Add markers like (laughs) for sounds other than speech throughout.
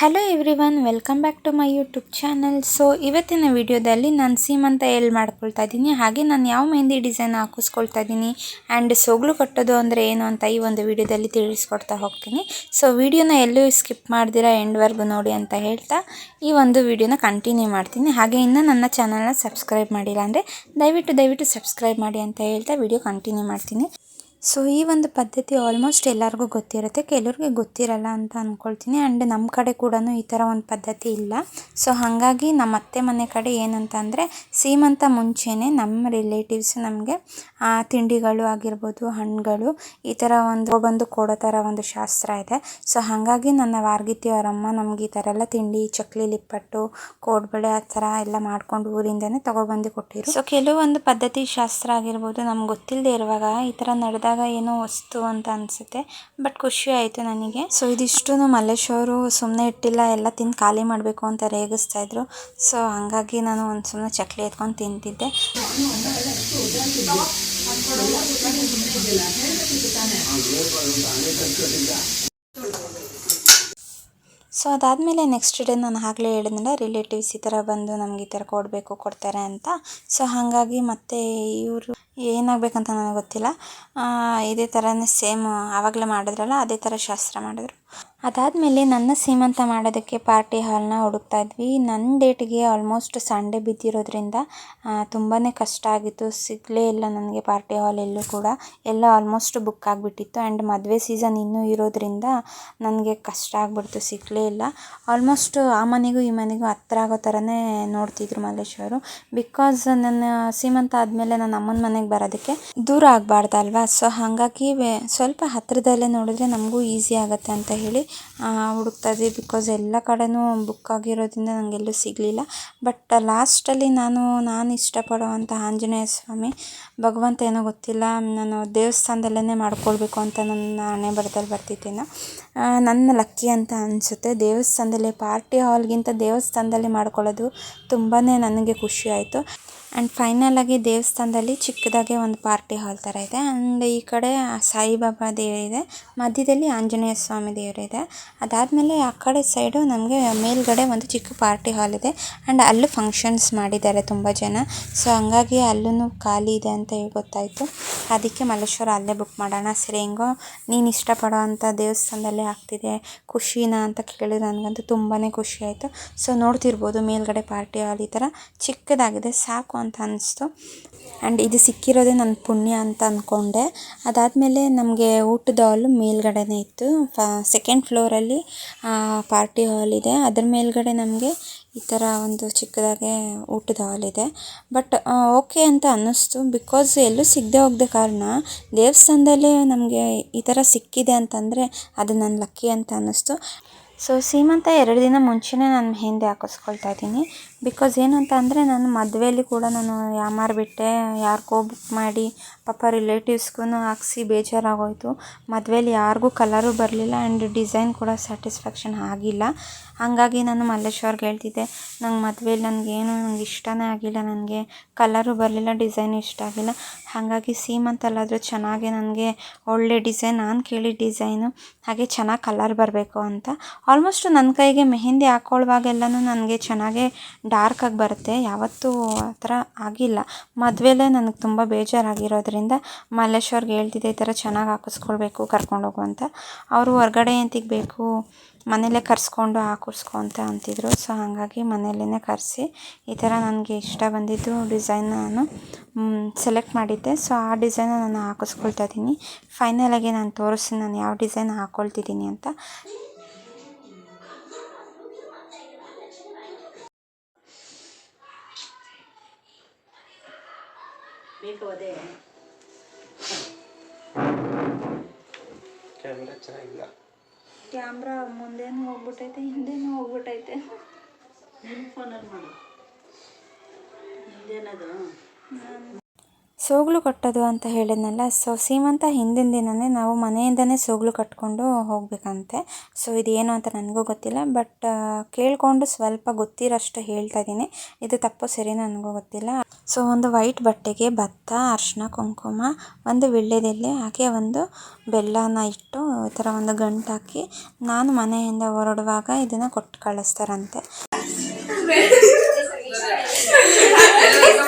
Hello everyone welcome back to my YouTube channel so ಇವತ್ತಿನ ವಿಡಿಯೋದಲ್ಲಿ ನಾನು ಸೀಮಂತ ಎಲ್ಲಿ ಮಾಡ್ಕೊಳ್ತಾ ಇದ್ದೀನಿ ಹಾಗೆ ನಾನು ಯಾವ ಮೆಹಂದಿ ಡಿಸೈನ್ ಹಾಕಿಸ್ಕೊಳ್ತಾ ಇದ್ದೀನಿ ಆ್ಯಂಡ್ ಸೊಗ್ಲು ಕಟ್ಟೋದು ಅಂದರೆ ಏನು ಅಂತ ಈ ಒಂದು ವಿಡಿಯೋದಲ್ಲಿ ತಿಳಿಸ್ಕೊಡ್ತಾ ಹೋಗ್ತೀನಿ. ಸೊ ವಿಡಿಯೋನ ಎಲ್ಲೂ ಸ್ಕಿಪ್ ಮಾಡ್ದಿರಾ ಎಂಡ್ವರೆಗೂ ನೋಡಿ ಅಂತ ಹೇಳ್ತಾ ಈ ಒಂದು ವಿಡಿಯೋನ ಕಂಟಿನ್ಯೂ ಮಾಡ್ತೀನಿ. ಹಾಗೆ ಇನ್ನೂ ನನ್ನ ಚಾನಲ್ನ ಸಬ್ಸ್ಕ್ರೈಬ್ ಮಾಡಿಲ್ಲ ಅಂದರೆ ದಯವಿಟ್ಟು ದಯವಿಟ್ಟು ಸಬ್ಸ್ಕ್ರೈಬ್ ಮಾಡಿ ಅಂತ ಹೇಳ್ತಾ ವಿಡಿಯೋ ಕಂಟಿನ್ಯೂ ಮಾಡ್ತೀನಿ. ಸೊ ಈ ಒಂದು ಪದ್ಧತಿ ಆಲ್ಮೋಸ್ಟ್ ಎಲ್ಲರಿಗೂ ಗೊತ್ತಿರುತ್ತೆ. ಕೆಲವ್ರಿಗೆ ಗೊತ್ತಿರಲ್ಲ ಅಂತ ಅಂದ್ಕೊಳ್ತೀನಿ ಆ್ಯಂಡ್ ನಮ್ಮ ಕಡೆ ಕೂಡ ಈ ಥರ ಒಂದು ಪದ್ಧತಿ ಇಲ್ಲ. ಸೊ ಹಾಗಾಗಿ ನಮ್ಮ ಅತ್ತೆ ಮನೆ ಕಡೆ ಏನಂತ ಅಂದರೆ, ಸೀಮಂತ ಮುಂಚೆನೇ ನಮ್ಮ ರಿಲೇಟಿವ್ಸ್ ನಮಗೆ ತಿಂಡಿಗಳು ಆಗಿರ್ಬೋದು, ಹಣ್ಣುಗಳು, ಈ ಥರ ಒಂದು ಬಂದು ಕೊಡೋ ಥರ ಒಂದು ಶಾಸ್ತ್ರ ಇದೆ. ಸೊ ಹಾಗಾಗಿ ನನ್ನ ವಾರ್ಗಿತಿ ಅವರಮ್ಮ ನಮ್ಗೆ ಈ ಥರ ಎಲ್ಲ ತಿಂಡಿ, ಚಕ್ಲಿ, ಲಿಪ್ಪಟ್ಟು, ಕೋಡ್ಬಳೆ ಆ ಥರ ಎಲ್ಲ ಮಾಡ್ಕೊಂಡು ಊರಿಂದನೇ ತೊಗೊಬಂದು ಕೊಟ್ಟಿರು. ಸೊ ಕೆಲವೊಂದು ಪದ್ಧತಿ ಶಾಸ್ತ್ರ ಆಗಿರ್ಬೋದು, ನಮ್ಗೆ ಗೊತ್ತಿಲ್ಲದೆ ಇರುವಾಗ ಈ ಥರ ನಡೆದಾಗ ಏನೋ ವಸ್ತು ಅಂತ ಅನಿಸುತ್ತೆ. ಬಟ್ ಖುಷಿ ಆಯಿತು ನನಗೆ. ಸೊ ಇದಿಷ್ಟು ಮಲ್ಲೇಶ್ ಅವರು ಸುಮ್ಮನೆ ಇಟ್ಟಿಲ್ಲ, ಎಲ್ಲ ತಿಂದು ಖಾಲಿ ಮಾಡಬೇಕು ಅಂತ ರೇಗಿಸ್ತಾ ಇದ್ರು. ಸೊ ಹಾಗಾಗಿ ನಾನು ಒಂದು ಸುಮ್ಮನೆ ಚಕ್ಲಿ ಎತ್ಕೊಂಡು ತಿಂತಿದ್ದೆ. ಸೊ ಅದಾದಮೇಲೆ ನೆಕ್ಸ್ಟ್ ಡೇ ನಾನು ಆಗಲೇ ಹೇಳಿದ್ನಲ್ಲ ರಿಲೇಟಿವ್ಸ್ ಈ ಥರ ಬಂದು ನಮ್ಗೆ ಈ ಥರ ಕೊಡಬೇಕು, ಕೊಡ್ತಾರೆ ಅಂತ. ಸೊ ಹಾಗಾಗಿ ಮತ್ತೆ ಇವರು ಏನಾಗಬೇಕಂತ ನನಗೆ ಗೊತ್ತಿಲ್ಲ. ಇದೇ ಥರನೇ ಸೇಮ್ ಆವಾಗಲೇ ಮಾಡಿದ್ರಲ್ಲ, ಅದೇ ಥರ ಶಾಸ್ತ್ರ ಮಾಡಿದ್ರು. ಅದಾದಮೇಲೆ ನನ್ನ ಸೀಮಂತ ಮಾಡೋದಕ್ಕೆ ಪಾರ್ಟಿ ಹಾಲ್ನ ಹುಡುಕ್ತಾ ಇದ್ವಿ. ನನ್ನ ಡೇಟಿಗೆ ಆಲ್ಮೋಸ್ಟ್ ಸಂಡೇ ಬಿದ್ದಿರೋದ್ರಿಂದ ತುಂಬಾ ಕಷ್ಟ ಆಗಿತ್ತು. ಸಿಗಲೇ ಇಲ್ಲ ನನಗೆ ಪಾರ್ಟಿ ಹಾಲ್ ಎಲ್ಲೂ ಕೂಡ. ಎಲ್ಲ ಆಲ್ಮೋಸ್ಟ್ ಬುಕ್ ಆಗಿಬಿಟ್ಟಿತ್ತು. ಆ್ಯಂಡ್ ಮದುವೆ ಸೀಸನ್ ಇನ್ನೂ ಇರೋದ್ರಿಂದ ನನಗೆ ಕಷ್ಟ ಆಗ್ಬಿಡ್ತು. ಸಿಗಲೇ ಇಲ್ಲ. ಆಲ್ಮೋಸ್ಟ್ ಆ ಮನೆಗೂ ಈ ಮನೆಗೂ ಹತ್ರ ಆಗೋ ಥರನೇ ನೋಡ್ತಿದ್ರು ಮಲ್ಲೇಶ್ವರು ಬಿಕಾಸ್ ನನ್ನ ಸೀಮಂತ ಆದಮೇಲೆ ನನ್ನ ಅಮ್ಮನ ಮನೆಗೆ ಬರೋದಕ್ಕೆ ದೂರ ಆಗಬಾರ್ದಲ್ವಾ? ಸೊ ಹಾಗಾಗಿ ಸ್ವಲ್ಪ ಹತ್ತಿರದಲ್ಲೇ ನೋಡಿದ್ರೆ ನಮಗೂ ಈಸಿ ಆಗುತ್ತೆ ಅಂತ ಹೇಳಿ ಹುಡುಕ್ತಾ ಇದ್ವಿ. ಬಿಕಾಸ್ ಎಲ್ಲ ಕಡೆನೂ ಬುಕ್ ಆಗಿರೋದ್ರಿಂದ ನನಗೆಲ್ಲೂ ಸಿಗಲಿಲ್ಲ. ಬಟ್ ಲಾಸ್ಟಲ್ಲಿ ನಾನು ನಾನು ಇಷ್ಟಪಡುವಂಥ ಆಂಜನೇಯ ಸ್ವಾಮಿ, ಭಗವಂತ ಏನೋ ಗೊತ್ತಿಲ್ಲ, ನಾನು ದೇವಸ್ಥಾನದಲ್ಲೇ ಮಾಡ್ಕೊಳ್ಬೇಕು ಅಂತ ನನ್ನ ಹಣೆ ಬರದಲ್ಲಿ ಬರ್ತಿದ್ದೇನೆ. ನನ್ನ ಲಕ್ಕಿ ಅಂತ ಅನಿಸುತ್ತೆ. ದೇವಸ್ಥಾನದಲ್ಲಿ ಪಾರ್ಟಿ ಹಾಲ್ಗಿಂತ ದೇವಸ್ಥಾನದಲ್ಲಿ ಮಾಡ್ಕೊಳ್ಳೋದು ತುಂಬಾ ನನಗೆ ಖುಷಿ ಆಯಿತು. ಆ್ಯಂಡ್ ಆಗಿ ದೇವಸ್ಥಾನದಲ್ಲಿ ಚಿಕ್ಕದಾಗೆ ಒಂದು ಪಾರ್ಟಿ ಹಾಲ್ ಥರ ಇದೆ. ಆ್ಯಂಡ್ ಈ ಕಡೆ ಸಾಯಿಬಾಬಾ ದೇವರಿದೆ ಮಧ್ಯದಲ್ಲಿ ಆಂಜನೇಯ ಸ್ವಾಮಿ ದೇವರಿದೆ ಅದಾದಮೇಲೆ ಆ ಕಡೆ ಸೈಡು ನಮಗೆ ಮೇಲ್ಗಡೆ ಒಂದು ಚಿಕ್ಕ ಪಾರ್ಟಿ ಹಾಲ್ ಇದೆ. ಆ್ಯಂಡ್ ಅಲ್ಲೂ ಫಂಕ್ಷನ್ಸ್ ಮಾಡಿದ್ದಾರೆ ತುಂಬ ಜನ. ಸೊ ಹಂಗಾಗಿ ಅಲ್ಲೂ ಖಾಲಿ ಇದೆ ಅಂತ ಹೇಳಿ ಗೊತ್ತಾಯಿತು. ಅದಕ್ಕೆ ಮಲ್ಲೇಶ್ವರ ಅಲ್ಲೇ ಬುಕ್ ಮಾಡೋಣ. ಸರಿ, ಹೆಂಗೋ ನೀನು ಇಷ್ಟಪಡೋ ಅಂಥ ದೇವಸ್ಥಾನದಲ್ಲೇ ಆಗ್ತಿದೆ. ಖುಷಿನಾ ಅಂತ ಕೇಳಿದ್ರೆ ನನಗಂತೂ ತುಂಬಾ ಖುಷಿ ಆಯಿತು. ಸೊ ನೋಡ್ತಿರ್ಬೋದು ಮೇಲ್ಗಡೆ ಪಾರ್ಟಿ ಹಾಲ್ ಈ ಥರ ಚಿಕ್ಕದಾಗಿದೆ. ಸಾಕು ಅಂತ ಅನ್ನಿಸ್ತು ಆ್ಯಂಡ್ ಇದು ಸಿಕ್ಕಿರೋದೇ ನನ್ನ ಪುಣ್ಯ ಅಂತ ಅಂದ್ಕೊಂಡೆ ಅದಾದಮೇಲೆ ನಮಗೆ ಊಟದ ಹಾಲು ಮೇಲ್ಗಡೆನೇ ಇತ್ತು. ಫ ಸೆಕೆಂಡ್ ಫ್ಲೋರಲ್ಲಿ ಪಾರ್ಟಿ ಹಾಲ್ ಇದೆ. ಅದ್ರ ಮೇಲ್ಗಡೆ ನಮಗೆ ಈ ಥರ ಒಂದು ಚಿಕ್ಕದಾಗೆ ಊಟದ ಹಾಲ್ ಇದೆ. ಬಟ್ ಓಕೆ ಅಂತ ಅನ್ನಿಸ್ತು. ಬಿಕಾಸ್ ಎಲ್ಲೂ ಸಿಗದೆ ಹೋಗದ ಕಾರಣ ದೇವಸ್ಥಾನದಲ್ಲೇ ನಮಗೆ ಈ ಥರ ಸಿಕ್ಕಿದೆ ಅಂತಂದರೆ ಅದು ನನ್ನ ಲಕ್ಕಿ ಅಂತ ಅನ್ನಿಸ್ತು. ಸೊ ಸೀಮಂತ ಎರಡು ದಿನ ಮುಂಚೆನೇ ನಾನು ಮೆಹೆಂದಿ ಹಾಕಿಸ್ಕೊಳ್ತಾ ಇದ್ದೀನಿ. ಬಿಕಾಸ್ ಏನಂತ ಅಂದರೆ ನಾನು ಮದುವೆಯಲ್ಲಿ ಕೂಡ ನಾನು ಯಾಮಾರಿಬಿಟ್ಟೆ ಯಾರಿಗೋ ಬುಕ್ ಮಾಡಿ, ಪಾಪ ರಿಲೇಟಿವ್ಸ್ಗೂ ಹಾಕ್ಸಿ ಬೇಜಾರಾಗೋಯಿತು. ಮದುವೆಯಲ್ಲಿ ಯಾರಿಗೂ ಕಲರು ಬರಲಿಲ್ಲ ಆ್ಯಂಡ್ ಡಿಸೈನ್ ಕೂಡ ಸ್ಯಾಟಿಸ್ಫ್ಯಾಕ್ಷನ್ ಆಗಿಲ್ಲ. ಹಾಗಾಗಿ ನಾನು ಮಲ್ಲೇಶ್ವರ್ಗೆ ಹೇಳ್ತಿದ್ದೆ, ನಂಗೆ ಮದುವೆಯಲ್ಲಿ ನನಗೇನು ನಂಗೆ ಇಷ್ಟನೇ ಆಗಿಲ್ಲ ನನಗೆ ಕಲರು ಬರಲಿಲ್ಲ ಡಿಸೈನ್ ಇಷ್ಟ ಆಗಿಲ್ಲ. ಹಾಗಾಗಿ ಸೀಮಂತಲ್ಲಾದರೂ ಚೆನ್ನಾಗಿ ನನಗೆ ಒಳ್ಳೆ ಡಿಸೈನ್ ನಾನು ಕೇಳಿದ ಡಿಸೈನು ಹಾಗೆ ಚೆನ್ನಾಗಿ ಕಲರ್ ಬರಬೇಕು ಅಂತ ಆಲ್ಮೋಸ್ಟ್ ನನ್ನ ಕೈಗೆ ಮೆಹೆಂದಿ ಹಾಕ್ಕೊಳ್ಳುವಾಗೆಲ್ಲನೂ ನನಗೆ ಚೆನ್ನಾಗೇ ಡಾರ್ಕಾಗಿ ಬರುತ್ತೆ. ಯಾವತ್ತೂ ಆ ಥರ ಆಗಿಲ್ಲ. ಮದುವೆಲೇ ನನಗೆ ತುಂಬ ಬೇಜಾರಾಗಿರೋದ್ರಿಂದ ಮಲ್ಲೇಶ್ವರ್ಗೆ ಹೇಳ್ತಿದ್ದೆ, ಈ ಥರ ಚೆನ್ನಾಗಿ ಹಾಕಿಸ್ಕೊಳ್ಬೇಕು ಕರ್ಕೊಂಡೋಗು ಅಂತ. ಅವರು ಹೊರ್ಗಡೆ ಎಂತಿಗೆ ಬೇಕು, ಮನೆಯಲ್ಲೇ ಕರೆಸ್ಕೊಂಡು ಹಾಕಿಸ್ಕೊ ಅಂತ ಅಂತಿದ್ರು. ಸೊ ಹಾಗಾಗಿ ಮನೆಯಲ್ಲೇ ಕರೆಸಿ. ಈ ಥರ ನನಗೆ ಇಷ್ಟ ಬಂದಿದ್ದು ಡಿಸೈನ್ ನಾನು ಸೆಲೆಕ್ಟ್ ಮಾಡಿದ್ದೆ. ಸೊ ಆ ಡಿಸೈನ ನಾನು ಹಾಕಿಸ್ಕೊಳ್ತಾ ಇದ್ದೀನಿ. ಫೈನಲಾಗಿ ನಾನು ತೋರಿಸ್ತೀನಿ, ನಾನು ಯಾವ ಡಿಸೈನ್ ಹಾಕ್ಕೊಳ್ತಿದ್ದೀನಿ ಅಂತ. ಬೇಕು ಅದೇ ಕ್ಯಾಮ್ರಾ ಚೆನ್ನಾಗಿಲ್ಲ. ಕ್ಯಾಮ್ರಾ ಮುಂದೇನು ಹೋಗ್ಬಿಟ್ಟೈತೆ ಹಿಂದೇನು ಹೋಗ್ಬಿಟ್ಟೈತೆ. ನಿಮ್ಮ ಫೋನಲ್ಲಿ ಮಾಡು. ಇದೇನದು ಸೋಗ್ಲು ಕಟ್ಟೋದು ಅಂತ ಹೇಳಿದ್ನಲ್ಲ, ಸೊ ಸೀಮಂತ ಹಿಂದಿನ ದಿನವೇ ನಾವು ಮನೆಯಿಂದನೇ ಸೋಗ್ಲು ಕಟ್ಕೊಂಡು ಹೋಗಬೇಕಂತೆ. ಸೊ ಇದೇನು ಅಂತ ನನಗೂ ಗೊತ್ತಿಲ್ಲ, ಬಟ್ ಕೇಳಿಕೊಂಡು ಸ್ವಲ್ಪ ಗೊತ್ತಿರೋಷ್ಟು ಹೇಳ್ತಾ ಇದ್ದೀನಿ. ಇದು ತಪ್ಪು ಸರಿ ನನಗೂ ಗೊತ್ತಿಲ್ಲ. ಸೊ ಒಂದು ವೈಟ್ ಬಟ್ಟೆಗೆ ಭತ್ತ ಅರಿಶಿನ ಕುಂಕುಮ, ಒಂದು ವೀಳ್ಯದೆಲೆ ಹಾಗೆ ಒಂದು ಬೆಲ್ಲನ ಇಟ್ಟು ಈ ಥರ ಒಂದು ಗಂಟು ಹಾಕಿ ನಾನು ಮನೆಯಿಂದ ಹೊರಡುವಾಗ ಇದನ್ನು ಕೊಟ್ಟು ಕಳಿಸ್ತಾರಂತೆ. (laughs)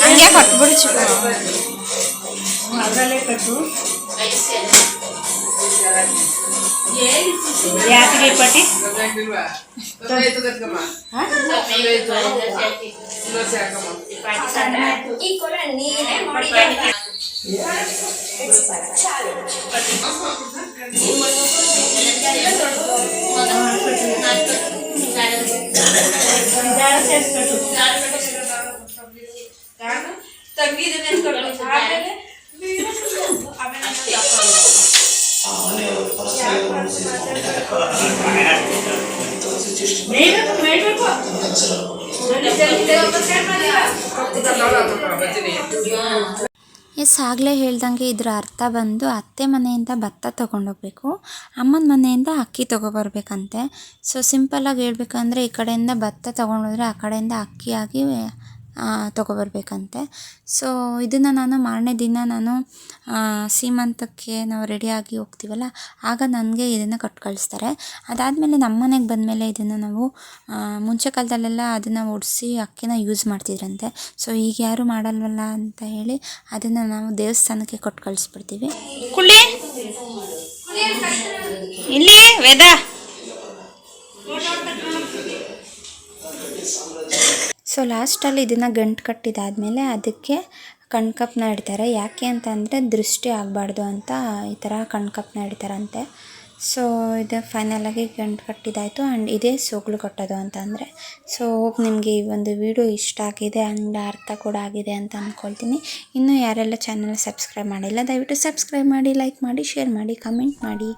ಹಂಗೆ ಕೊಟ್ಬಿಡು ಚಿಕ್ಕ ಅದರಲ್ಲೇ ಕಟ್ಟು ಯಾತಿಗೆ ಪಟ್ಟಿ Yeah. It's a challenge. But తగ్గిది నేను కొడుతున్నాను నేను మేడకు నేను తెలియదు ఒక సేపు ಎಸ್, ಆಗಲೇ ಹೇಳ್ದಂಗೆ ಇದರ ಅರ್ಥ ಬಂದು ಅತ್ತೆ ಮನೆಯಿಂದ ಭತ್ತ ತೊಗೊಂಡೋಗ್ಬೇಕು, ಅಮ್ಮನ ಮನೆಯಿಂದ ಅಕ್ಕಿ ತೊಗೊಬರ್ಬೇಕಂತೆ. ಸೊ ಸಿಂಪಲ್ಲಾಗಿ ಹೇಳ್ಬೇಕಂದ್ರೆ ಈ ಕಡೆಯಿಂದ ಭತ್ತ ತೊಗೊಂಡೋದ್ರೆ ಆ ಕಡೆಯಿಂದ ಅಕ್ಕಿಯಾಗಿ ತೊಗೊಬರ್ಬೇಕಂತೆ. ಸೊ ಇದನ್ನು ನಾನು ಮಾರನೇ ದಿನ ನಾನು ಸೀಮಂತಕ್ಕೆ ನಾವು ರೆಡಿಯಾಗಿ ಹೋಗ್ತೀವಲ್ಲ, ಆಗ ನನಗೆ ಇದನ್ನು ಕೊಟ್ಟು ಕಳಿಸ್ತಾರೆ ಅದಾದಮೇಲೆ ನಮ್ಮ ಮನೆಗೆ ಬಂದಮೇಲೆ ಇದನ್ನು ನಾವು ಮುಂಚೆ ಕಾಲದಲ್ಲೆಲ್ಲ ಅದನ್ನು ಒಡಿಸಿ ಅಕ್ಕಿನ ಯೂಸ್ ಮಾಡ್ತಿದ್ರಂತೆ. ಸೊ ಈಗ ಯಾರು ಮಾಡಲ್ವಲ್ಲ ಅಂತ ಹೇಳಿ ಅದನ್ನು ನಾವು ದೇವಸ್ಥಾನಕ್ಕೆ ಕೊಟ್ಟು ಕಳಿಸ್ಬಿಡ್ತೀವಿ ಇಲ್ಲಿ ವೇದ? ಸೊ ಲಾಸ್ಟಲ್ಲಿ ಇದನ್ನು ಗಂಟು ಕಟ್ಟಿದಾದಮೇಲೆ ಅದಕ್ಕೆ ಕಣ್ಕಪ್ಪನ್ನ ಇಡ್ತಾರೆ. ಯಾಕೆ ಅಂತ ಅಂದರೆ ದೃಷ್ಟಿ ಆಗಬಾರ್ದು ಅಂತ ಈ ಥರ ಕಣ್ಕಪ್ಪನ್ನ ಇಡ್ತಾರಂತೆ. ಸೊ ಇದು ಫೈನಲಾಗಿ ಗಂಟು ಕಟ್ಟಿದಾಯಿತು ಆ್ಯಂಡ್ ಇದೇ ಸೋಗ್ಲು ಕಟ್ಟೋದು ಅಂತಂದರೆ. ಸೊ ಹೋಪ್ ನಿಮಗೆ ಈ ಒಂದು ವಿಡಿಯೋ ಇಷ್ಟ ಆಗಿದೆ ಆ್ಯಂಡ್ ಅರ್ಥ ಕೂಡ ಆಗಿದೆ ಅಂತ ಅಂದ್ಕೊಳ್ತೀನಿ ಇನ್ನೂ ಯಾರೆಲ್ಲ ಚಾನಲ್ ಸಬ್ಸ್ಕ್ರೈಬ್ ಮಾಡಿಲ್ಲ, ದಯವಿಟ್ಟು ಸಬ್ಸ್ಕ್ರೈಬ್ ಮಾಡಿ ಲೈಕ್ ಮಾಡಿ ಶೇರ್ ಮಾಡಿ ಕಮೆಂಟ್ ಮಾಡಿ.